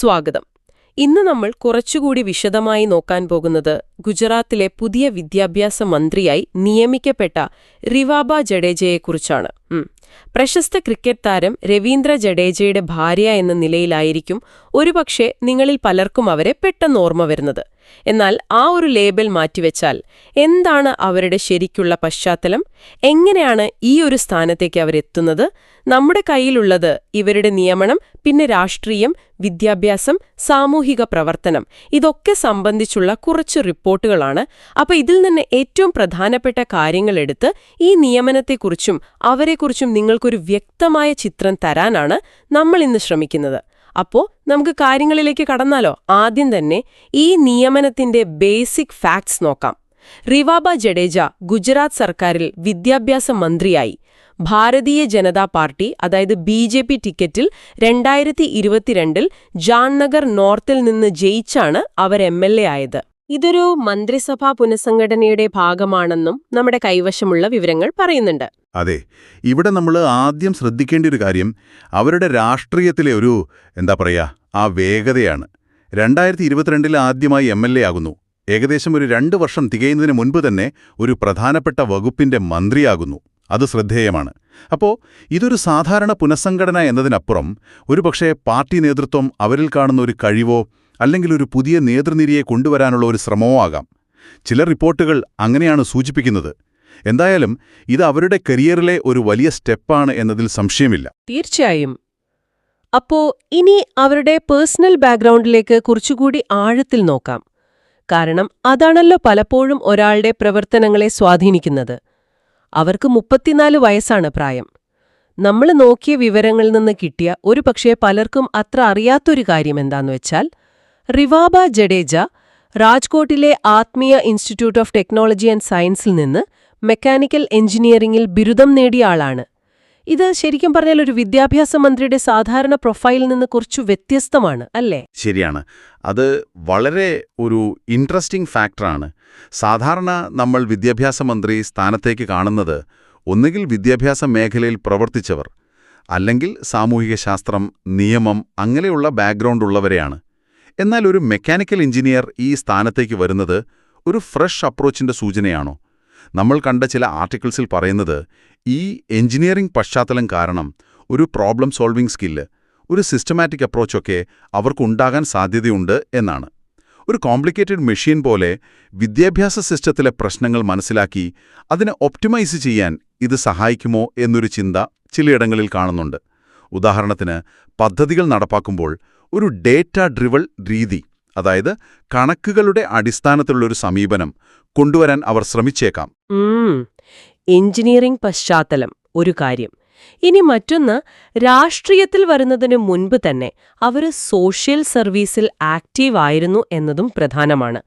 സ്വാഗതം. ഇന്ന് നമ്മൾ കുറച്ചുകൂടി വിശദമായി നോക്കാൻ പോകുന്നത് ഗുജറാത്തിലെ പുതിയ വിദ്യാഭ്യാസ മന്ത്രിയായി നിയമിക്കപ്പെട്ട റിവാബ ജഡേജയെക്കുറിച്ചാണ്. പ്രശസ്ത ക്രിക്കറ്റ് താരം രവീന്ദ്ര ജഡേജയുടെ ഭാര്യ എന്ന നിലയിലായിരിക്കും ഒരുപക്ഷെ നിങ്ങളിൽ പലർക്കും അവരെ പെട്ടെന്ന് ഓർമ്മ വരുന്നത്. എന്നാൽ ആ ഒരു ലേബൽ മാറ്റിവെച്ചാൽ എന്താണ് അവരുടെ ശരിക്കുള്ള പശ്ചാത്തലം? എങ്ങനെയാണ് ഈ ഒരു സ്ഥാനത്തേക്ക് അവരെത്തുന്നത് നമ്മുടെ കയ്യിലുള്ളത് ഇവരുടെ നിയമനം പിന്നെ രാഷ്ട്രീയം വിദ്യാഭ്യാസം സാമൂഹിക പ്രവർത്തനം ഇതൊക്കെ സംബന്ധിച്ചുള്ള കുറച്ച് റിപ്പോർട്ടുകളാണ്. അപ്പോൾ ഇതിൽ നിന്ന് ഏറ്റവും പ്രധാനപ്പെട്ട കാര്യങ്ങളെടുത്ത് ഈ നിയമനത്തെക്കുറിച്ചും അവരെക്കുറിച്ചും നിങ്ങൾക്കൊരു വ്യക്തമായ ചിത്രം തരാനാണ് നമ്മൾ ഇന്ന് ശ്രമിക്കുന്നത്. അപ്പോ നമുക്ക് കാര്യങ്ങളിലേക്ക് കടന്നാലോ? ആദ്യം തന്നെ ഈ നിയമനത്തിന്റെ ബേസിക് ഫാക്ട്സ് നോക്കാം. റിവാബ ജഡേജ ഗുജറാത്ത് സർക്കാരിൽ വിദ്യാഭ്യാസ മന്ത്രിയായി. ഭാരതീയ ജനതാ പാർട്ടി അതായത് ബി ജെ പി ടിക്കറ്റിൽ രണ്ടായിരത്തി ഇരുപത്തിരണ്ടിൽ ജാംനഗർ നോർത്തിൽ നിന്ന് ജയിച്ചാണ് അവർ എം എൽ എ ആയത്. ഇതൊരു മന്ത്രിസഭാ പുനഃസംഘടനയുടെ ഭാഗമാണെന്നും നമ്മുടെ കൈവശമുള്ള വിവരങ്ങൾ പറയുന്നുണ്ട്. അതെ ഇവിടെ നമ്മൾ ആദ്യം ശ്രദ്ധിക്കേണ്ട ഒരു കാര്യം അവരുടെ രാഷ്ട്രീയത്തിലെ ഒരു എന്താ പറയുക ആ വേഗതയാണ്. രണ്ടായിരത്തി ഇരുപത്തിരണ്ടിൽ ആദ്യമായി എം എൽ എ ആകുന്നു. ഏകദേശം ഒരു രണ്ട് വർഷം തികയുന്നതിന് മുൻപ് തന്നെ ഒരു പ്രധാനപ്പെട്ട വകുപ്പിന്റെ മന്ത്രിയാകുന്നു. അത് ശ്രദ്ധേയമാണ്. അപ്പോൾ ഇതൊരു സാധാരണ പുനഃസംഘടന എന്നതിനപ്പുറം ഒരുപക്ഷെ പാർട്ടി നേതൃത്വം അവരിൽ കാണുന്ന ഒരു കഴിവോ അല്ലെങ്കിൽ ഒരു പുതിയ നേതൃനിരയെ കൊണ്ടുവരാനുള്ള ഒരു ശ്രമമോ ആകാം. ചില റിപ്പോർട്ടുകൾ അങ്ങനെയാണ് സൂചിപ്പിക്കുന്നത്. എന്തായാലും ഇത് അവരുടെ കരിയറിലെ ഒരു വലിയ സ്റ്റെപ്പാണ് എന്നതിൽ സംശയമില്ല. തീർച്ചയായും. അപ്പോ ഇനി അവരുടെ പേഴ്സണൽ ബാക്ക്ഗ്രൗണ്ടിലേക്ക് കുറച്ചുകൂടി ആഴത്തിൽ നോക്കാം. കാരണം അതാണല്ലോ പലപ്പോഴും ഒരാളുടെ പ്രവർത്തനങ്ങളെ സ്വാധീനിക്കുന്നത്. അവർക്ക് മുപ്പത്തിനാല് വയസ്സാണ് പ്രായം. നമ്മൾ നോക്കിയ വിവരങ്ങളിൽ നിന്ന് കിട്ടിയ ഒരു പക്ഷേ പലർക്കും അത്ര അറിയാത്തൊരു കാര്യം എന്താന്ന് വെച്ചാൽ റിവാബ ജഡേജ രാജ്കോട്ടിലെ ആത്മീയ ഇൻസ്റ്റിറ്റ്യൂട്ട് ഓഫ് ടെക്നോളജി ആൻഡ് സയൻസിൽ നിന്ന് മെക്കാനിക്കൽ എഞ്ചിനീയറിംഗിൽ ബിരുദം നേടിയ ആളാണ്. ഇത് ശരിക്കും പറഞ്ഞാൽ ഒരു വിദ്യാഭ്യാസ മന്ത്രിയുടെ സാധാരണ പ്രൊഫൈലിൽ നിന്ന് കുറച്ചു വ്യത്യസ്തമാണ് അല്ലേ? ശരിയാണ്. അത് വളരെ ഒരു ഇൻട്രസ്റ്റിംഗ് ഫാക്ടറാണ്. സാധാരണ നമ്മൾ വിദ്യാഭ്യാസ മന്ത്രി സ്ഥാനത്തേക്ക് കാണുന്നത് ഒന്നുകിൽ വിദ്യാഭ്യാസ മേഖലയിൽ പ്രവർത്തിച്ചവർ അല്ലെങ്കിൽ സാമൂഹിക ശാസ്ത്രം നിയമം അങ്ങനെയുള്ള ബാക്ക്ഗ്രൗണ്ട് ഉള്ളവരെയാണ്. എന്നാൽ ഒരു മെക്കാനിക്കൽ എഞ്ചിനീയർ ഈ സ്ഥാനത്തേക്ക് വരുന്നത് ഒരു ഫ്രഷ് അപ്രോച്ചിന്റെ സൂചനയാണോ? നമ്മൾ കണ്ട ചില ആർട്ടിക്കിൾസിൽ പറയുന്നത് ഈ എഞ്ചിനീയറിംഗ് പശ്ചാത്തലം കാരണം ഒരു പ്രോബ്ലം സോൾവിംഗ് സ്കില്ല് ഒരു സിസ്റ്റമാറ്റിക് അപ്രോച്ചൊക്കെ അവർക്കുണ്ടാകാൻ സാധ്യതയുണ്ട് എന്നാണ്. ഒരു കോംപ്ലിക്കേറ്റഡ് മെഷീൻ പോലെ വിദ്യാഭ്യാസ സിസ്റ്റത്തിലെ പ്രശ്നങ്ങൾ മനസ്സിലാക്കി അതിനെ ഒപ്റ്റിമൈസ് ചെയ്യാൻ ഇത് സഹായിക്കുമോ എന്നൊരു ചിന്ത ചിലയിടങ്ങളിൽ കാണുന്നുണ്ട്. ഉദാഹരണത്തിന് പദ്ധതികൾ നടപ്പാക്കുമ്പോൾ ഒരു ഡേറ്റ ഡ്രിവൾ രീതി അതായത് കണക്കുകളുടെ അടിസ്ഥാനത്തിലുള്ളൊരു സമീപനം കൊണ്ടുവരാൻ അവർ ശ്രമിച്ചേക്കാം. എഞ്ചിനീയറിംഗ് പശ്ചാത്തലം ഒരു കാര്യം. ഇനി മറ്റൊന്ന് രാഷ്ട്രീയത്തിൽ വരുന്നതിന് മുൻപ് തന്നെ അവർ സോഷ്യൽ സർവീസിൽ ആക്റ്റീവ് ആയിരുന്നു എന്നതും പ്രധാനമാണ്.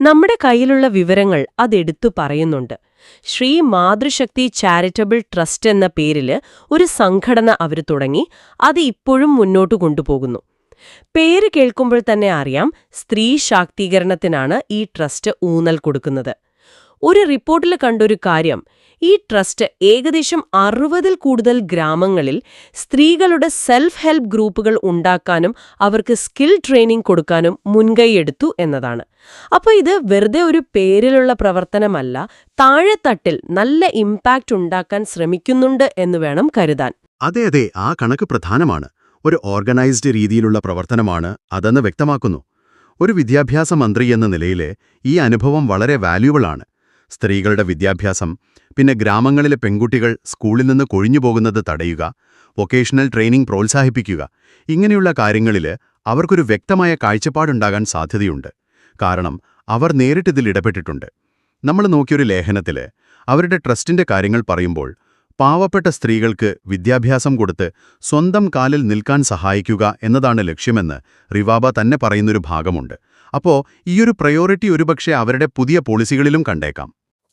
നമ്മുടെ കയ്യിലുള്ള വിവരങ്ങൾ അതെടുത്തു പറയുന്നുണ്ട്. ശ്രീ മാതൃശക്തി ചാരിറ്റബിൾ ട്രസ്റ്റ് എന്ന പേരിൽ ഒരു സംഘടന അവർ തുടങ്ങി അത് ഇപ്പോഴും മുന്നോട്ട് കൊണ്ടുപോകുന്നു. പേര് കേൾക്കുമ്പോൾ തന്നെ അറിയാം സ്ത്രീ ശാക്തീകരണത്തിനാണ് ഈ ട്രസ്റ്റ് ഊന്നൽ കൊടുക്കുന്നത്. ഒരു റിപ്പോർട്ടിൽ കണ്ടൊരു കാര്യം ഈ ട്രസ്റ്റ് ഏകദേശം അറുപതിൽ കൂടുതൽ ഗ്രാമങ്ങളിൽ സ്ത്രീകളുടെ സെൽഫ് ഹെൽപ്പ് ഗ്രൂപ്പുകൾ ഉണ്ടാക്കാനും അവർക്ക് സ്കിൽ ട്രെയിനിങ് കൊടുക്കാനും മുൻകൈയെടുത്തു എന്നതാണ്. അപ്പോൾ ഇത് വെറുതെ ഒരു പേരിലുള്ള പ്രവർത്തനമല്ല താഴെത്തട്ടിൽ നല്ല ഇമ്പാക്റ്റ് ഉണ്ടാക്കാൻ ശ്രമിക്കുന്നുണ്ട് എന്ന് വേണം കരുതാൻ. അതെ അതെ ആ കണക്ക് പ്രധാനമാണ്. ഒരു ഓർഗനൈസ്ഡ് രീതിയിലുള്ള പ്രവർത്തനമാണ് അതെന്ന് വ്യക്തമാക്കുന്നു. ഒരു വിദ്യാഭ്യാസ മന്ത്രി എന്ന നിലയിൽ ഈ അനുഭവം വളരെ വാല്യൂബിളാണ് സ്ത്രീകളുടെ വിദ്യാഭ്യാസം പിന്നെ ഗ്രാമങ്ങളിലെ പെൺകുട്ടികൾ സ്കൂളിൽ നിന്ന് കൊഴിഞ്ഞു പോകുന്നത് തടയുക വൊക്കേഷണൽ ട്രെയിനിംഗ് പ്രോത്സാഹിപ്പിക്കുക ഇങ്ങനെയുള്ള കാര്യങ്ങളിൽ അവർക്കൊരു വ്യക്തമായ കാഴ്ചപ്പാടുണ്ടാകാൻ സാധ്യതയുണ്ട്. കാരണം അവർ നേരിട്ടിതിൽ ഇടപെട്ടിട്ടുണ്ട്. നമ്മൾ നോക്കിയൊരു ലേഖനത്തിൽ അവരുടെ ട്രസ്റ്റിന്റെ കാര്യങ്ങൾ പറയുമ്പോൾ പാവപ്പെട്ട സ്ത്രീകൾക്ക് വിദ്യാഭ്യാസം കൊടുത്ത് സ്വന്തം കാലിൽ നിൽക്കാൻ സഹായിക്കുക എന്നതാണ് ലക്ഷ്യമെന്ന് റിവാബ തന്നെ പറയുന്നൊരു ഭാഗമുണ്ട്. അപ്പോ ഈയൊരു പ്രയോറിറ്റി ഒരുപക്ഷെ അവരുടെ പുതിയ പോളിസികളിലും കണ്ടേക്കാം.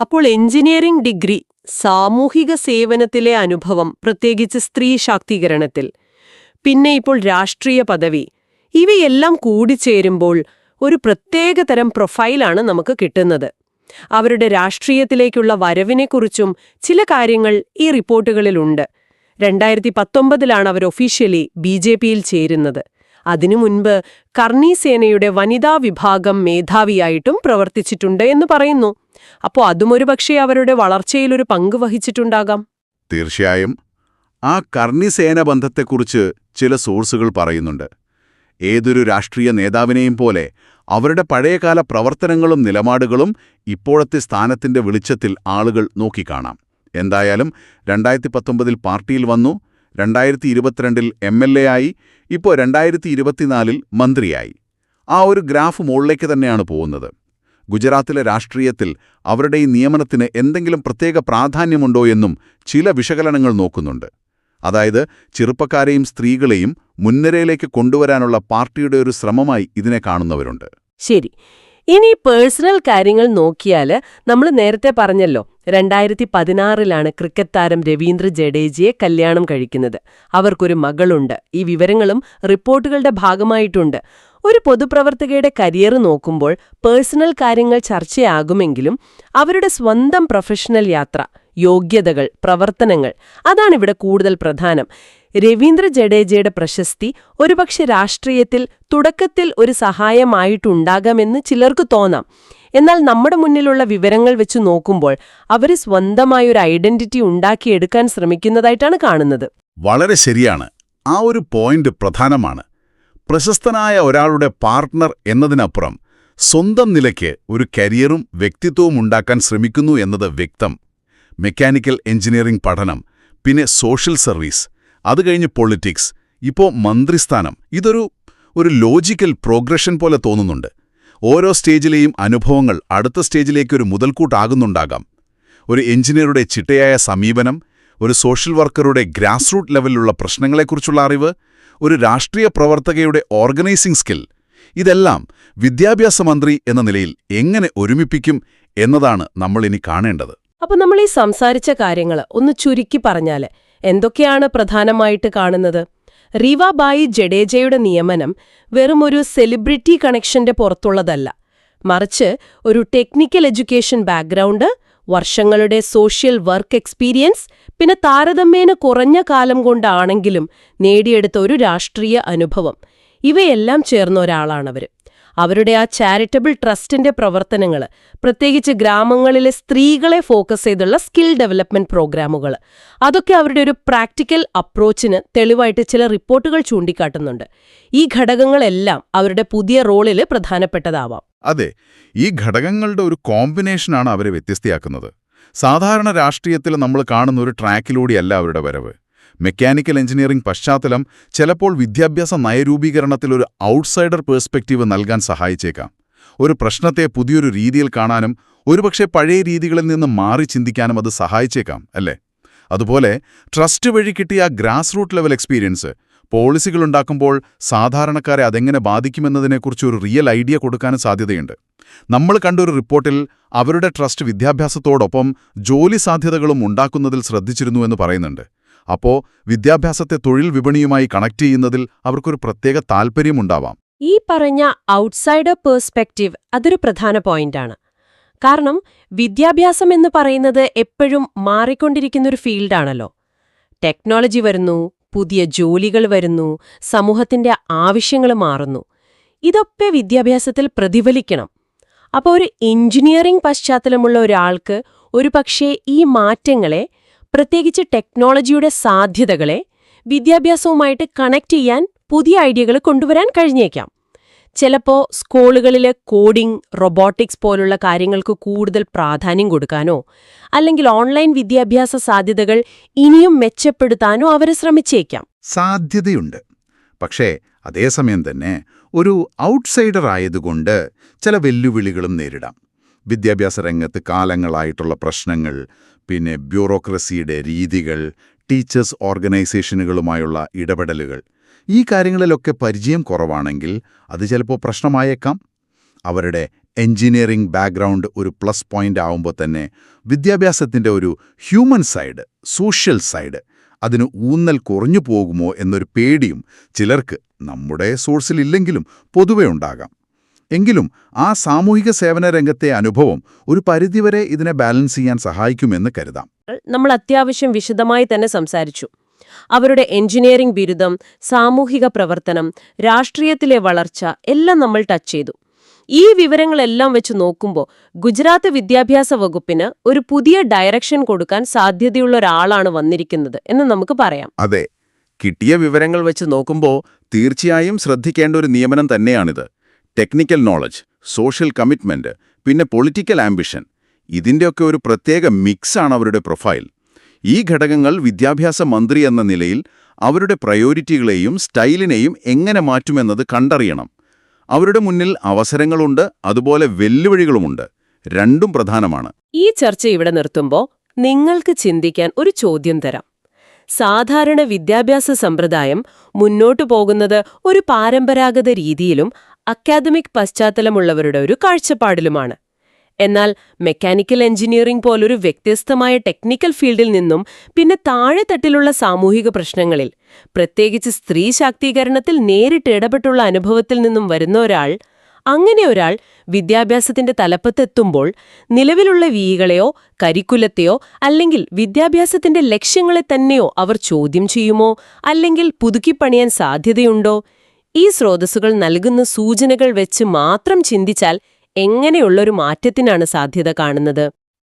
അപ്പോൾ എഞ്ചിനീയറിംഗ് ഡിഗ്രി സാമൂഹിക സേവനത്തിലെ അനുഭവം പ്രത്യേകിച്ച് സ്ത്രീ ശാക്തീകരണത്തിൽ പിന്നെ ഇപ്പോൾ രാഷ്ട്രീയ പദവി ഇവയെല്ലാം കൂടിച്ചേരുമ്പോൾ ഒരു പ്രത്യേകതരം പ്രൊഫൈലാണ് നമുക്ക് കിട്ടുന്നത്. അവരുടെ രാഷ്ട്രീയത്തിലേക്കുള്ള വരവിനെക്കുറിച്ചും ചില കാര്യങ്ങൾ ഈ റിപ്പോർട്ടുകളിലുണ്ട്. രണ്ടായിരത്തി പത്തൊമ്പതിലാണ് അവർ ഒഫീഷ്യലി ബി ജെ പിയിൽ ചേരുന്നത്. അതിനു മുൻപ് കർണി സേനയുടെ വനിതാ വിഭാഗം മേധാവിയായിട്ടും പ്രവർത്തിച്ചിട്ടുണ്ട് എന്ന് പറയുന്നു. അപ്പോൾ അതുമൊരു പക്ഷേ അവരുടെ വളർച്ചയിലൊരു പങ്ക് വഹിച്ചിട്ടുണ്ടാകാം. തീർച്ചയായും. ആ കർണി സേന ബന്ധത്തെക്കുറിച്ച് ചില സോഴ്സുകൾ പറയുന്നുണ്ട്. ഏതൊരു രാഷ്ട്രീയ നേതാവിനെയും പോലെ അവരുടെ പഴയകാല പ്രവർത്തനങ്ങളും നിലപാടുകളും ഇപ്പോഴത്തെ സ്ഥാനത്തിന്റെ വെളിച്ചത്തിൽ ആളുകൾ നോക്കിക്കാണാം. എന്തായാലും രണ്ടായിരത്തി പത്തൊമ്പതിൽ പാർട്ടിയിൽ വന്നു രണ്ടായിരത്തി ഇരുപത്തിരണ്ടിൽ എം എൽ എ ആയി ഇപ്പോൾ രണ്ടായിരത്തി ഇരുപത്തിനാലിൽ മന്ത്രിയായി. ആ ഒരു ഗ്രാഫ് മുകളിലേക്ക് തന്നെയാണ് പോകുന്നത്. ഗുജറാത്തിലെ രാഷ്ട്രീയത്തിൽ അവരുടെ ഈ നിയമനത്തിന് എന്തെങ്കിലും പ്രത്യേക പ്രാധാന്യമുണ്ടോ എന്നും ചില വിശകലനങ്ങൾ നോക്കുന്നുണ്ട്. അതായത് ചെറുപ്പക്കാരെയും സ്ത്രീകളെയും മുൻനിരയിലേക്ക് കൊണ്ടുവരാനുള്ള പാർട്ടിയുടെ ഒരു ശ്രമമായി ഇതിനെ കാണുന്നവരുണ്ട്. ശരി. ഇനി പേഴ്സണൽ കാര്യങ്ങൾ നോക്കിയാൽ നമ്മൾ നേരത്തെ പറഞ്ഞല്ലോ രണ്ടായിരത്തി പതിനാറിലാണ് ക്രിക്കറ്റ് താരം രവീന്ദ്ര ജഡേജയെ കല്യാണം കഴിക്കുന്നത്. അവർക്കൊരു മകളുണ്ട്. ഈ വിവരങ്ങളും റിപ്പോർട്ടുകളുടെ ഭാഗമായിട്ടുണ്ട്. ഒരു പൊതുപ്രവർത്തകയുടെ കരിയർ നോക്കുമ്പോൾ പേഴ്സണൽ കാര്യങ്ങൾ ചർച്ചയാകുമെങ്കിലും അവരുടെ സ്വന്തം പ്രൊഫഷണൽ യാത്ര യോഗ്യതകൾ പ്രവർത്തനങ്ങൾ. അതാണ് ഇവിടെ കൂടുതൽ പ്രധാനം. രവീന്ദ്ര ജഡേജയുടെ പ്രശസ്തി ഒരുപക്ഷെ രാഷ്ട്രീയത്തിൽ തുടക്കത്തിൽ ഒരു സഹായമായിട്ടുണ്ടാകാമെന്ന് ചിലർക്ക് തോന്നാം. എന്നാൽ നമ്മുടെ മുന്നിലുള്ള വിവരങ്ങൾ വെച്ച് നോക്കുമ്പോൾ അവർ സ്വന്തമായൊരു ഐഡന്റിറ്റി ഉണ്ടാക്കിയെടുക്കാൻ ശ്രമിക്കുന്നതായിട്ടാണ് കാണുന്നത്. വളരെ ശരിയാണ്. ആ ഒരു പോയിന്റ് പ്രധാനമാണ്. പ്രശസ്തനായ ഒരാളുടെ പാർട്ട്ണർ എന്നതിനപ്പുറം സ്വന്തം നിലയ്ക്ക് ഒരു കരിയറും വ്യക്തിത്വവും ഉണ്ടാക്കാൻ ശ്രമിക്കുന്നു എന്നത് വ്യക്തം. മെക്കാനിക്കൽ എഞ്ചിനീയറിംഗ് പഠനം പിന്നെ സോഷ്യൽ സർവീസ് അത് കഴിഞ്ഞ് പൊളിറ്റിക്സ് ഇപ്പോൾ മന്ത്രിസ്ഥാനം. ഇതൊരു ഒരു ലോജിക്കൽ പ്രോഗ്രഷൻ പോലെ തോന്നുന്നുണ്ട്. ഓരോ സ്റ്റേജിലെയും അനുഭവങ്ങൾ അടുത്ത സ്റ്റേജിലേക്കൊരു മുതൽക്കൂട്ടാകുന്നുണ്ടാകാം. ഒരു എഞ്ചിനീയറുടെ ചിട്ടയായ സമീപനം ഒരു സോഷ്യൽ വർക്കറുടെ ഗ്രാസ് റൂട്ട് ലെവലിലുള്ള പ്രശ്നങ്ങളെക്കുറിച്ചുള്ള അറിവ് ഒരു രാഷ്ട്രീയ പ്രവർത്തകയുടെ ഓർഗനൈസിംഗ് സ്കിൽ ഇതെല്ലാം വിദ്യാഭ്യാസ മന്ത്രി എന്ന നിലയിൽ എങ്ങനെ ഒരുമിപ്പിക്കും എന്നതാണ് നമ്മളിനി കാണേണ്ടത്. അപ്പൊ നമ്മൾ ഈ സംസാരിച്ച കാര്യങ്ങൾ ഒന്ന് ചുരുക്കി പറഞ്ഞാൽ എന്തൊക്കെയാണ് പ്രധാനമായിട്ട് കാണുന്നത്? റീവാബായി ജഡേജയുടെ നിയമനം വെറും ഒരു സെലിബ്രിറ്റി കണക്ഷന്റെ പുറത്തുള്ളതല്ല. മറിച്ച് ഒരു ടെക്നിക്കൽ എഡ്യൂക്കേഷൻ ബാക്ക്ഗ്രൗണ്ട് വർഷങ്ങളുടെ സോഷ്യൽ വർക്ക് എക്സ്പീരിയൻസ് പിന്നെ താരതമ്യേന കുറഞ്ഞ കാലം കൊണ്ടാണെങ്കിലും നേടിയെടുത്ത ഒരു രാഷ്ട്രീയ അനുഭവം. ഇവയെല്ലാം ചേർന്ന ഒരാളാണവര്. അവരുടെ ആ ചാരിറ്റബിൾ ട്രസ്റ്റിന്റെ പ്രവർത്തനങ്ങൾ പ്രത്യേകിച്ച് ഗ്രാമങ്ങളിലെ സ്ത്രീകളെ ഫോക്കസ് ചെയ്തുള്ള സ്കിൽ ഡെവലപ്മെന്റ് പ്രോഗ്രാമുകൾ അതൊക്കെ അവരുടെ ഒരു പ്രാക്ടിക്കൽ അപ്രോച്ചിന് തെളിവായിട്ട് ചില റിപ്പോർട്ടുകൾ ചൂണ്ടിക്കാട്ടുന്നുണ്ട്. ഈ ഘടകങ്ങളെല്ലാം അവരുടെ പുതിയ റോളിൽ പ്രധാനപ്പെട്ടതാവാം. അതെ ഈ ഘടകങ്ങളുടെ ഒരു കോമ്പിനേഷനാണ് അവരെ വ്യത്യസ്തയാക്കുന്നത്. സാധാരണ രാഷ്ട്രീയത്തിൽ നമ്മൾ കാണുന്ന ഒരു ട്രാക്കിലൂടെയല്ല അവരുടെ വരവ്. മെക്കാനിക്കൽ എഞ്ചിനീയറിംഗ് പശ്ചാത്തലം ചിലപ്പോൾ വിദ്യാഭ്യാസ നയരൂപീകരണത്തിൽ ഒരു ഔട്ട്സൈഡർ പേഴ്സ്പെക്റ്റീവ് നൽകാൻ സഹായിച്ചേക്കാം. ഒരു പ്രശ്നത്തെ പുതിയൊരു രീതിയിൽ കാണാനും ഒരുപക്ഷെ പഴയ രീതികളിൽ നിന്ന് മാറി ചിന്തിക്കാനും അത് സഹായിച്ചേക്കാം അല്ലേ? അതുപോലെ ട്രസ്റ്റ് വഴി കിട്ടിയ ഗ്രാസ് റൂട്ട് ലെവൽ എക്സ്പീരിയൻസ് പോളിസികൾ ഉണ്ടാക്കുമ്പോൾ സാധാരണക്കാരെ അതെങ്ങനെ ബാധിക്കുമെന്നതിനെക്കുറിച്ച് ഒരു റിയൽ ഐഡിയ കൊടുക്കാനും സാധ്യതയുണ്ട്. നമ്മൾ കണ്ടൊരു റിപ്പോർട്ടിൽ അവരുടെ ട്രസ്റ്റ് വിദ്യാഭ്യാസത്തോടൊപ്പം ജോലി സാധ്യതകളും ഉണ്ടാക്കുന്നതിൽ ശ്രദ്ധിച്ചിരുന്നു എന്ന് പറയുന്നുണ്ട്. അപ്പോ വിദ്യാഭ്യാസത്തെ തൊഴിൽ വിപണിയുമായി കണക്ട് ചെയ്യുന്നതിൽ അവർക്കൊരു പ്രത്യേക താൽപ്പര്യമുണ്ടാവാം ഈ പറഞ്ഞ ഔട്ട്സൈഡർ പേഴ്സ്പെക്റ്റീവ് അതൊരു പ്രധാന പോയിന്റാണ്. കാരണം വിദ്യാഭ്യാസം എന്ന് പറയുന്നത് എപ്പോഴും മാറിക്കൊണ്ടിരിക്കുന്നൊരു ഫീൽഡാണല്ലോ. ടെക്നോളജി വരുന്നു പുതിയ ജോലികൾ വരുന്നു സമൂഹത്തിന്റെ ആവശ്യങ്ങൾ മാറുന്നു. ഇതൊക്കെ വിദ്യാഭ്യാസത്തിൽ പ്രതിഫലിക്കണം. അപ്പോൾ ഒരു എഞ്ചിനീയറിംഗ് പശ്ചാത്തലമുള്ള ഒരാൾക്ക് ഒരുപക്ഷേ ഈ മാറ്റങ്ങളെ പ്രത്യേകിച്ച് ടെക്നോളജിയുടെ സാധ്യതകളെ വിദ്യാഭ്യാസവുമായിട്ട് കണക്ട് ചെയ്യാൻ പുതിയ ഐഡിയകൾ കൊണ്ടുവരാൻ കഴിഞ്ഞേക്കാം. ചിലപ്പോൾ സ്കൂളുകളിൽ കോഡിംഗ് റൊബോട്ടിക്സ് പോലുള്ള കാര്യങ്ങൾക്ക് കൂടുതൽ പ്രാധാന്യം കൊടുക്കാനോ അല്ലെങ്കിൽ ഓൺലൈൻ വിദ്യാഭ്യാസ സാധ്യതകൾ ഇനിയും മെച്ചപ്പെടുത്താനോ അവർ ശ്രമിച്ചേക്കാം. സാധ്യതയുണ്ട്. പക്ഷേ അതേസമയം തന്നെ ഒരു ഔട്ട്സൈഡർ ആയതുകൊണ്ട് ചില വെല്ലുവിളികളും നേരിടാം. വിദ്യാഭ്യാസ രംഗത്ത് കാലങ്ങളായിട്ടുള്ള പ്രശ്നങ്ങൾ പിന്നെ ബ്യൂറോക്രസിയുടെ രീതികൾ ടീച്ചേഴ്സ് ഓർഗനൈസേഷനുകളുമായുള്ള ഇടപെടലുകൾ. ഈ കാര്യങ്ങളിലൊക്കെ പരിചയം കുറവാണെങ്കിൽ അത് ചിലപ്പോൾ പ്രശ്നമായേക്കാം. അവരുടെ എഞ്ചിനീയറിംഗ് ബാക്ക്ഗ്രൗണ്ട് ഒരു പ്ലസ് പോയിന്റ് ആവുമ്പോൾ തന്നെ വിദ്യാഭ്യാസത്തിന്റെ ഒരു ഹ്യൂമൻ സൈഡ് സോഷ്യൽ സൈഡ് അതിന് ഊന്നൽ കുറഞ്ഞു പോകുമോ എന്നൊരു പേടിയും ചിലർക്ക് നമ്മുടെ സോഴ്സിലില്ലെങ്കിലും പൊതുവെ ഉണ്ടാകാം. എങ്കിലും ആ സാമൂഹിക സേവന രംഗത്തെ അനുഭവം ഒരു പരിധിവരെ ഇതിനെ ബാലൻസ് ചെയ്യാൻ സഹായിക്കുമെന്ന് കരുതാം. നമ്മൾ അത്യാവശ്യം വിശദമായി തന്നെ സംസാരിച്ചു. അവരുടെ എഞ്ചിനീയറിംഗ് ബിരുദം സാമൂഹിക പ്രവർത്തനം രാഷ്ട്രീയത്തിലെ വളർച്ച എല്ലാം നമ്മൾ ടച്ച് ചെയ്തു. ഈ വിവരങ്ങളെല്ലാം വെച്ച് നോക്കുമ്പോൾ ഗുജറാത്ത് വിദ്യാഭ്യാസ വകുപ്പിന് ഒരു പുതിയ ഡയറക്ഷൻ കൊടുക്കാൻ സാധ്യതയുള്ള ഒരാളാണ് വന്നിരിക്കുന്നത് എന്ന് നമുക്ക് പറയാം. അതെ കിട്ടിയ വിവരങ്ങൾ വെച്ച് നോക്കുമ്പോൾ തീർച്ചയായും ശ്രദ്ധിക്കേണ്ട ഒരു നിയമനം തന്നെയാണിത്. ടെക്നിക്കൽ നോളജ് സോഷ്യൽ കമ്മിറ്റ്മെന്റ് പിന്നെ പൊളിറ്റിക്കൽ ആംബിഷൻ ഇതിന്റെയൊക്കെ ഒരു പ്രത്യേക മിക്സാണ് അവരുടെ പ്രൊഫൈൽ ഈ ഘടകങ്ങൾ വിദ്യാഭ്യാസ മന്ത്രി എന്ന നിലയിൽ അവരുടെ പ്രയോരിറ്റികളെയും സ്റ്റൈലിനെയും എങ്ങനെ മാറ്റുമെന്നത് കണ്ടറിയണം. അവരുടെ മുന്നിൽ അവസരങ്ങളുണ്ട് അതുപോലെ വെല്ലുവിളികളുമുണ്ട്. രണ്ടും പ്രധാനമാണ്. ഈ ചർച്ച ഇവിടെ നിർത്തുമ്പോൾ നിങ്ങൾക്ക് ചിന്തിക്കാൻ ഒരു ചോദ്യം തരാം. സാധാരണ വിദ്യാഭ്യാസ സമ്പ്രദായം മുന്നോട്ടു പോകുന്നത് ഒരു പാരമ്പരാഗത രീതിയിലും അക്കാദമിക് പശ്ചാത്തലമുള്ളവരുടെ ഒരു കാഴ്ചപ്പാടിലുമാണ്. എന്നാൽ മെക്കാനിക്കൽ എഞ്ചിനീയറിംഗ് പോലൊരു വ്യത്യസ്തമായ ടെക്നിക്കൽ ഫീൽഡിൽ നിന്നും പിന്നെ താഴെത്തട്ടിലുള്ള സാമൂഹിക പ്രശ്നങ്ങളിൽ പ്രത്യേകിച്ച് സ്ത്രീ ശാക്തീകരണത്തിൽ നേരിട്ട് ഇടപെട്ടുള്ള അനുഭവത്തിൽ നിന്നും വരുന്ന ഒരാൾ അങ്ങനെ ഒരാൾ വിദ്യാഭ്യാസത്തിന്റെ തലപ്പത്തെത്തുമ്പോൾ നിലവിലുള്ള വീകളെയോ കരിക്കുലത്തെയോ അല്ലെങ്കിൽ വിദ്യാഭ്യാസത്തിന്റെ ലക്ഷ്യങ്ങളെ തന്നെയോ അവർ ചോദ്യം ചെയ്യുമോ? അല്ലെങ്കിൽ പുതുക്കിപ്പണിയാൻ സാധ്യതയുണ്ടോ? ഈ സ്രോതസ്സുകൾ നൽകുന്ന സൂചനകൾ വെച്ച് മാത്രം ചിന്തിച്ചാൽ എങ്ങനെയുള്ളൊരു മാറ്റത്തിനാണ് സാധ്യത കാണുന്നത്.